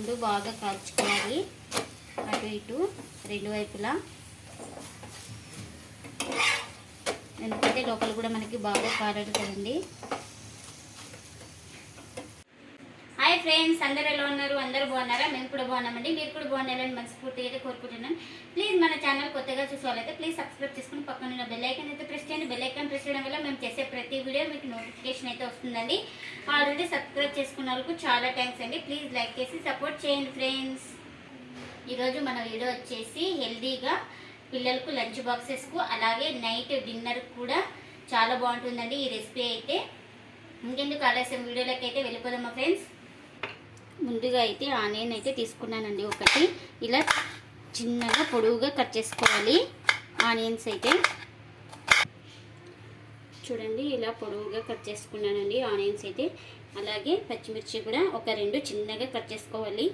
ముందు బాగా కాల్చుకోవాలి. అటు ఇటు రెండు వైపులా. ఎందుకంటే లోపల కూడా మనకి బాగా కారడు కదండి. హాయ్ ఫ్రెండ్స్ అందరు ఎలా ఉన్నారు? అందరూ బాగున్నారా? మేము కూడా బాగున్నామండి. మీరు కూడా బాగున్నారని మనస్ఫూర్తిగా అయితే కోరుకుంటున్నాను ప్లీజ్ మన ఛానల్ కొత్తగా చూసే వాళ్ళైతే ప్లీజ్ సబ్స్క్రైబ్ చేసుకుని పక్కన ఉన్న బెల్ ఐకన్ అయితే ప్రెస్ చేయండి. బెల్ ఐకన్ ప్రెస్ చేయడం వల్ల మేము చేసే ప్రతి వీడియో మీకు నోటిఫికేషన్ అయితే వస్తుందండి. ఆల్రెడీ సబ్స్క్రైబ్ చేసుకున్న వాళ్ళకు చాలా థ్యాంక్స్ అండి. ప్లీజ్ లైక్ చేసి సపోర్ట్ చేయండి ఫ్రెండ్స్ ఈరోజు మన వీడియో వచ్చేసి హెల్దీగా పిల్లలకు లంచ్ బాక్సెస్కు అలాగే నైట్ డిన్నర్ కూడా చాలా బాగుంటుందండి ఈ రెసిపీ అయితే. ఇంకెందుకు ఆలస్యం? వీడియోలోకి అయితే వెళ్ళిపోదామా ఫ్రెండ్స్ ముందుగా అయితే ఆనియన్ అయితే తీసుకున్నానండి ఒకటి. ఇలా చిన్నగా పొడవుగా కట్ చేసుకోవాలి. ఆనియన్స్ అయితే చూడండి ఇలా పొడవుగా కట్ చేసుకున్నానండి ఆనియన్స్ అయితే. అలాగే పచ్చిమిర్చి కూడా ఒక రెండు చిన్నగా కట్ చేసుకోవాలి.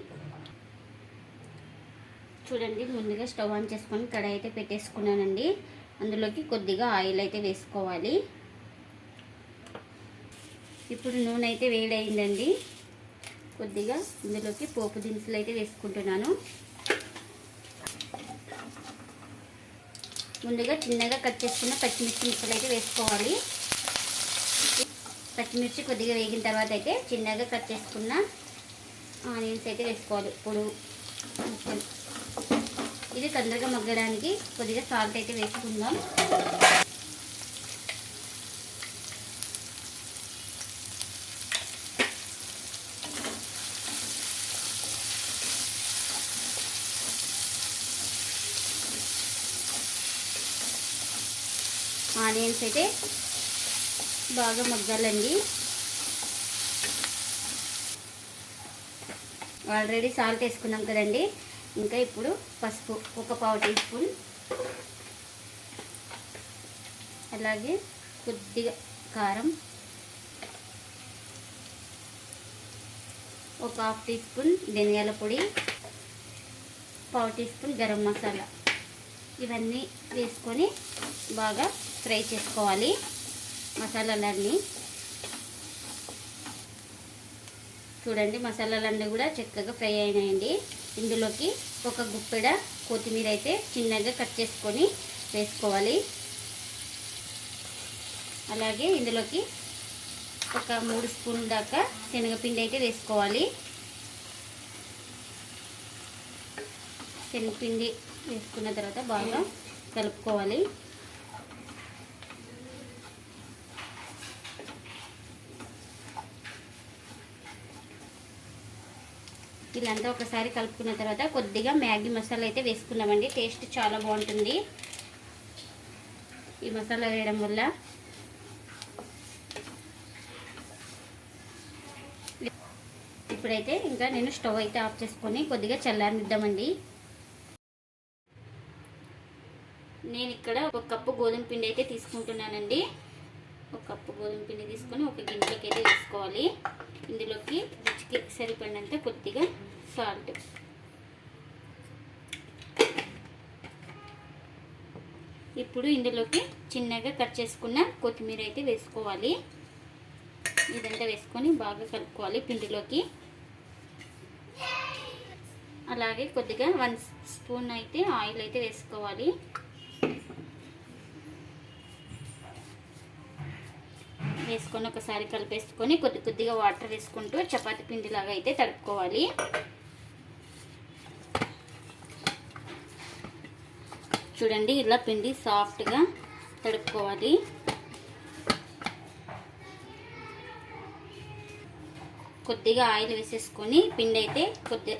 చూడండి ముందుగా స్టవ్ ఆన్ చేసుకొని కడాయి అయితే పెట్టేసుకున్నానండి. అందులోకి కొద్దిగా ఆయిల్ అయితే వేసుకోవాలి. ఇప్పుడు నూనె అయితే వేడైందండి. కొద్దిగా ఇందులోకి పోపు దినుసులు అయితే వేసుకుంటున్నాను. ముందుగా చిన్నగా కట్ చేసుకున్న పచ్చిమిర్చి ముక్కలు అయితే వేసుకోవాలి. పచ్చిమిర్చి కొద్దిగా వేగిన తర్వాత అయితే చిన్నగా కట్ చేసుకున్న ఆనియన్స్ అయితే వేసుకోవాలి. ఇప్పుడు ఇది తొందరగా మగ్గడానికి కొద్దిగా సాల్ట్ అయితే వేసుకుందాం. ఆనియన్స్ అయితే బాగా మగ్గాలండి. ఆల్రెడీ సాల్ట్ వేసుకున్నాం కదండి. ఇంకా ఇప్పుడు పసుపు ఒక పావు టీ స్పూన్. అలాగే కొద్దిగా కారం. ఒక హాఫ్ టీ స్పూన్ ధనియాల పొడి. పావు టీ స్పూన్ గరం మసాలా. ఇవన్నీ వేసుకొని బాగా ఫ్రై చేసుకోవాలి. మసాలాలన్నీ చూడండి మసాలాలన్నీ కూడా చక్కగా ఫ్రై అయినాయండి. ఇందులోకి ఒక గుప్పెడ కొత్తిమీర అయితే చిన్నగా కట్ చేసుకొని వేసుకోవాలి. అలాగే ఇందులోకి ఒక మూడు స్పూన్ దాకా శనగపిండి అయితే వేసుకోవాలి. శనగపిండి వేసుకున్న తర్వాత బాగా కలుపుకోవాలి. ఇలాంతా ఒకసారి కలుపుకున్న తర్వాత కొద్దిగా మ్యాగీ మసాలా అయితే వేసుకున్నామండి. టేస్ట్ చాలా బాగుంటుంది. ఈ మసాలా వేయడం వల్ల. ఇప్పుడైతే ఇంకా నేను స్టవ్ అయితే ఆఫ్ చేసుకొని కొద్దిగా చల్లారనిద్దామండి. నేను ఇక్కడ ఒక కప్పు గోధుమ పిండి అయితే తీసుకుంటున్నానండి. ఒక కప్పు గోధుమ పిండి తీసుకొని ఒక గిన్నెలోకి అయితే వేసుకోవాలి. ఇందులోకి టేస్ట్కి సరిపడినంత కొద్దిగా సాల్ట్. ఇప్పుడు ఇందులోకి చిన్నగా కట్ చేసుకున్న కొత్తిమీర అయితే వేసుకోవాలి. ఇదంతా వేసుకొని బాగా కలుపుకోవాలి పిండిలోకి. అలాగే కొద్దిగా వన్ స్పూన్ అయితే ఆయిల్ అయితే వేసుకోవాలి. వేసుకొని ఒకసారి కలిపేసుకొని కొద్ది కొద్దిగా వాటర్ వేసుకుంటూ చపాతి పిండిలాగా అయితే తడుపుకోవాలి. చూడండి ఇలా పిండి సాఫ్ట్గా తడుపుకోవాలి. కొద్దిగా ఆయిల్ వేసేసుకొని పిండి అయితే కొద్ది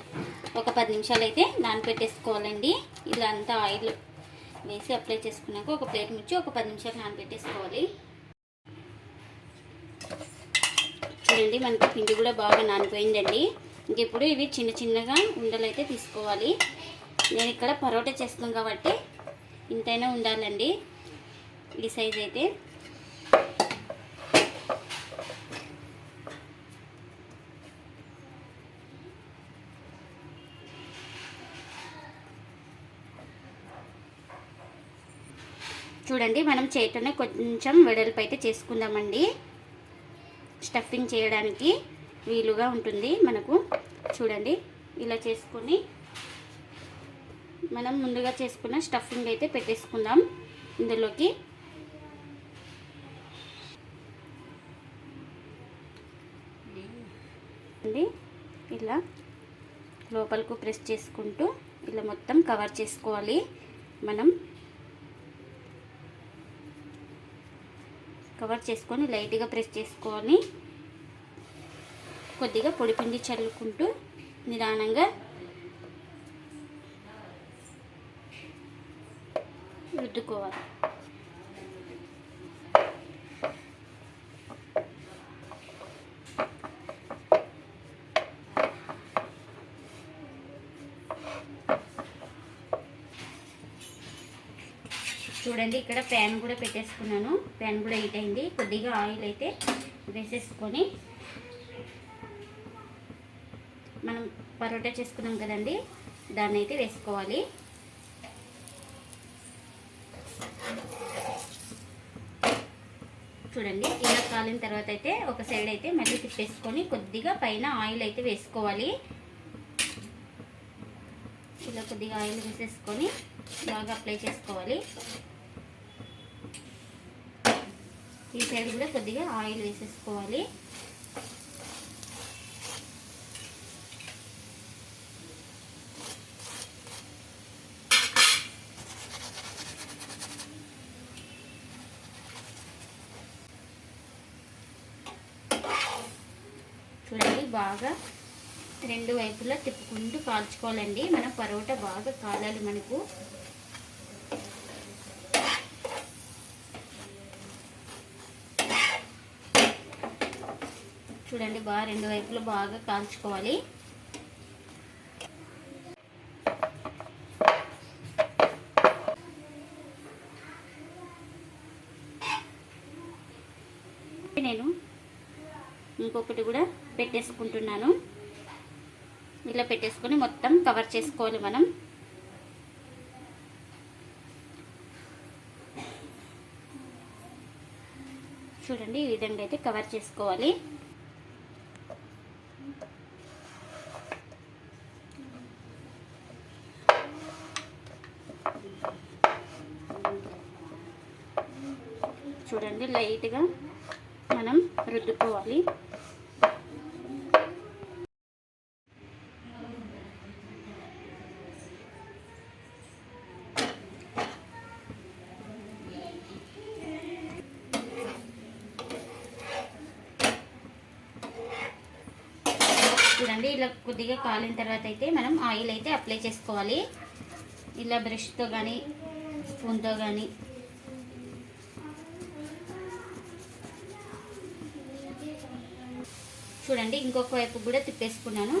ఒక పది నిమిషాలు అయితే నానపెట్టేసుకోవాలండి. ఇలా అంతా ఆయిల్ వేసి అప్లై చేసుకున్నాక ఒక ప్లేట్ ముచ్చి ఒక పది నిమిషాలు నానపెట్టేసుకోవాలి. చూడండి మనకి పిండి కూడా బాగా నానిపోయిందండి. ఇంక ఇప్పుడు ఇవి చిన్న చిన్నగా ఉండలు అయితే తీసుకోవాలి. నేను ఇక్కడ పరోటా చేస్తాం కాబట్టి ఇంతైనా ఉండాలండి. ఈ సైజ్ అయితే. చూడండి మనం చేతిలోనే కొంచెం వెడల్పు అయితే చేసుకుందామండి. స్టఫింగ్ చేయడానికి వీలుగా ఉంటుంది మనకు. చూడండి ఇలా చేసుకొని మనం ముందుగా చేసుకున్న స్టఫింగ్ అయితే పెట్టేసుకుందాం ఇందులోకి. అండి ఇలా లోపలకు ప్రెస్ చేసుకుంటూ ఇలా మొత్తం కవర్ చేసుకోవాలి మనం. కవర్ చేసుకొని లైట్గా ప్రెస్ చేసుకొని కొద్దిగా పొడిపిండి చల్లుకుంటూ నిదానంగా రుద్దుకోవాలి. చూడండి ఇక్కడ ప్యాన్ కూడా పెట్టేసుకున్నాను. ప్యాన్ కూడా హీట్ అయింది. కొద్దిగా ఆయిల్ అయితే వేసేసుకొని మనం పరోటా చేసుకున్నాం కదండి దాన్ని అయితే వేసుకోవాలి. చూడండి ఇలా కాలిన తర్వాత అయితే ఒక సైడ్ అయితే మళ్ళీ తిప్పేసుకొని కొద్దిగా పైన ఆయిల్ అయితే వేసుకోవాలి. ఇలా కొద్దిగా ఆయిల్ వేసేసుకొని బాగా అప్లై చేసుకోవాలి. ఈ సైడ్ కూడా కొద్దిగా ఆయిల్ వేసేసుకోవాలి. చూడండి బాగా రెండు వైపులా తిప్పుకుంటూ కాల్చుకోవాలండి. మన పరోటా బాగా కాలాలి మనకు. చూడండి బాగా రెండు వైపులు బాగా కాల్చుకోవాలి. నేను ఇంకొకటి కూడా పెట్టేసుకుంటున్నాను. ఇలా పెట్టేసుకొని మొత్తం కవర్ చేసుకోవాలి మనం. చూడండి ఈ విధంగా అయితే కవర్ చేసుకోవాలి. చూడండి లైట్గా మనం రుద్దుకోవాలి. చూడండి ఇలా కొద్దిగా కాలిన తర్వాత అయితే మనం ఆయిల్ అయితే అప్లై చేసుకోవాలి. ఇలా బ్రష్తో కానీ స్పూన్తో కానీ చూడండి ఇంకొక వైపు కూడా తిప్పేసుకున్నాను.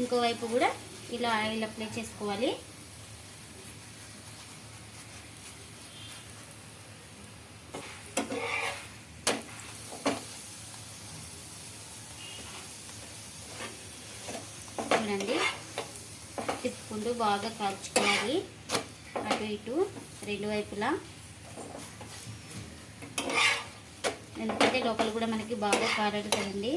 ఇంకో వైపు కూడా ఇలా ఆయిల్ అప్లై చేసుకోవాలి. చూడండి తిప్పుకుంటూ బాగా కాల్చుకోవాలి. అటు ఇటు రెండు వైపులా. ఎందుకంటే లోపల కూడా మనకి బాగా కారడు కదండి.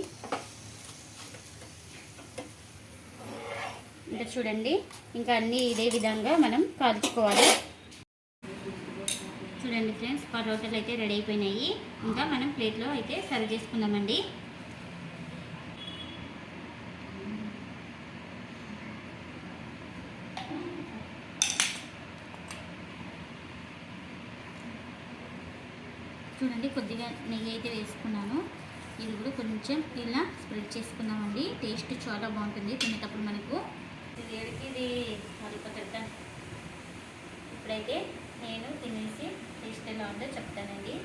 చూడండి. ఇంకా అన్నీ ఇదే విధంగా మనం కాల్చుకోవాలి. చూడండి ఫ్రెండ్స్ పరోటాలు అయితే రెడీ అయిపోయినాయి. ఇంకా మనం ప్లేట్లో అయితే సర్వ్ చేసుకుందామండి. చూడండి కొద్దిగా నెయ్యి అయితే వేసుకున్నాను. ఇది కూడా కొంచెం ఇలా స్ప్రెడ్ చేసుకున్నామండి టేస్ట్ చాలా బాగుంటుంది తినేటప్పుడు మనకు. ఇది? ఏడికి ఇది మరిపోతుంటాను ఇప్పుడైతే నేను తినేసి టేస్ట్ ఎలా ఉందో చెప్తానండి.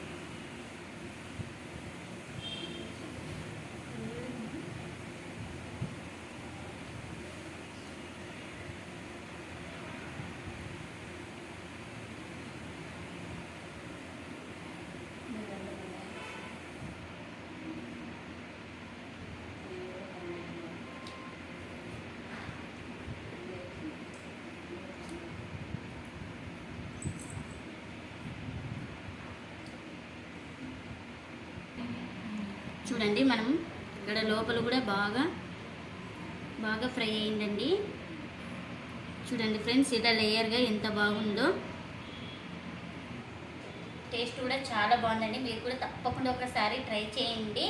చూడండి మనం ఇక్కడ లోపల కూడా బాగా బాగా ఫ్రై అయిందండి. చూడండి ఫ్రెండ్స్ ఇలా లేయర్గా ఎంత బాగుందో. టేస్ట్ కూడా చాలా బాగుందండి. మీరు కూడా తప్పకుండా ఒకసారి ట్రై చేయండి.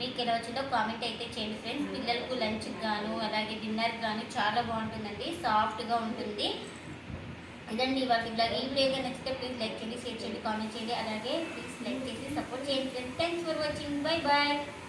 మీకు ఎలా వచ్చిందో కామెంట్ అయితే చేయండి ఫ్రెండ్స్. పిల్లలకు లంచ్కి గాను అలాగే డిన్నర్కి గాను చాలా బాగుంటుందండి. సాఫ్ట్గా ఉంటుంది. ఇదండి వాళ్ళకి ఇలా ఈ వీడియో నచ్చితే ప్లీజ్ లైక్ చేయండి షేర్ చేయండి కామెంట్ చేయండి. అలాగే please then take this opportunity. Thanks for watching. Bye bye.